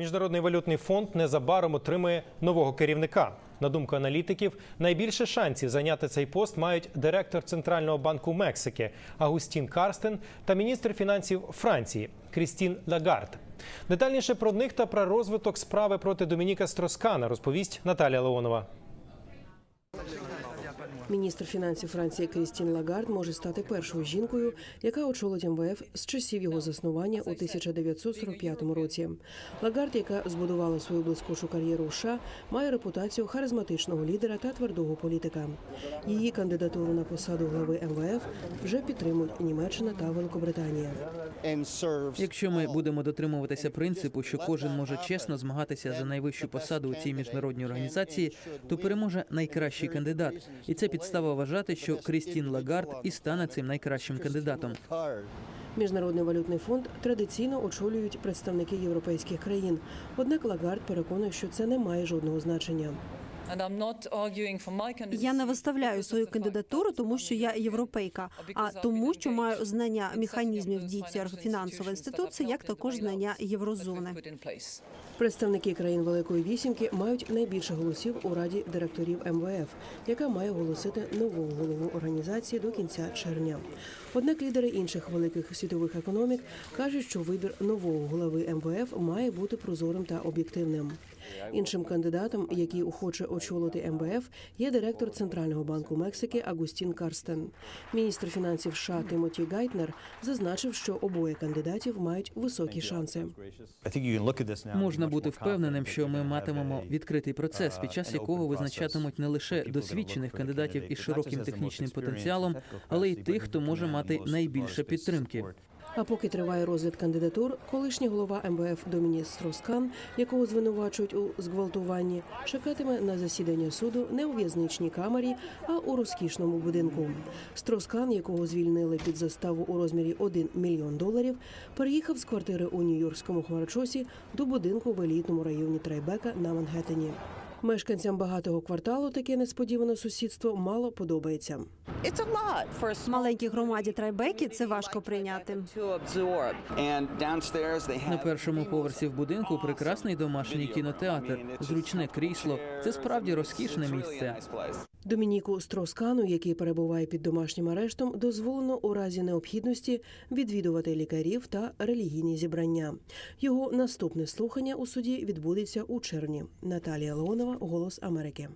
Міжнародний валютний фонд незабаром отримує нового керівника. На думку аналітиків, найбільше шансів зайняти цей пост мають директор Центрального банку Мексики Агустін Карстен та міністр фінансів Франції Крістін Лагард. Детальніше про них та про розвиток справи проти Домініка Строскана розповість Наталя Леонова. Міністр фінансів Франції Крістін Лагард може стати першою жінкою, яка очолить МВФ з часів його заснування у 1945 році. Лагард, яка збудувала свою блискучу кар'єру в США, має репутацію харизматичного лідера та твердого політика. Її кандидатуру на посаду глави МВФ вже підтримують Німеччина та Великобританія. Якщо ми будемо дотримуватися принципу, що кожен може чесно змагатися за найвищу посаду у цій міжнародній організації, то переможе найкращий кандидат, і це підстава вважати, що Крістін Лагард і стане цим найкращим кандидатом. Міжнародний валютний фонд традиційно очолюють представники європейських країн. Однак Лагард переконує, що це не має жодного значення. Я не виставляю свою кандидатуру, тому що я європейка, а тому, що маю знання механізмів дій цієї фінансової інституції, як також знання єврозони. Представники країн Великої вісімки мають найбільше голосів у раді директорів МВФ, яка має оголосити нового голову організації до кінця червня. Однак лідери інших великих світових економік кажуть, що вибір нового голови МВФ має бути прозорим та об'єктивним. Іншим кандидатом, який охоче очолити МВФ, є директор Центрального банку Мексики Агустін Карстен. Міністр фінансів США Тимоті Гайтнер зазначив, що обоє кандидатів мають високі шанси. Можна бути впевненим, що ми матимемо відкритий процес, під час якого визначатимуть не лише досвідчених кандидатів із широким технічним потенціалом, але й тих, хто може мати найбільше підтримки. А поки триває розгляд кандидатур, колишній голова МВФ Домініс Строскан, якого звинувачують у зґвалтуванні, чекатиме на засідання суду не у в'язничній камері, а у розкішному будинку. Строскан, якого звільнили під заставу у розмірі 1 мільйон доларів, переїхав з квартири у Нью-Йоркському хмарочосі до будинку в елітному районі Трайбека на Мангеттені. Мешканцям багатого кварталу таке несподіване сусідство мало подобається. Маленькій громаді Трайбекі це важко прийняти. На першому поверсі в будинку прекрасний домашній кінотеатр, зручне крісло. Це справді розкішне місце. Домініку Строскану, який перебуває під домашнім арештом, дозволено у разі необхідності відвідувати лікарів та релігійні зібрання. Його наступне слухання у суді відбудеться у червні. Наталія Леонова, Голос Америки.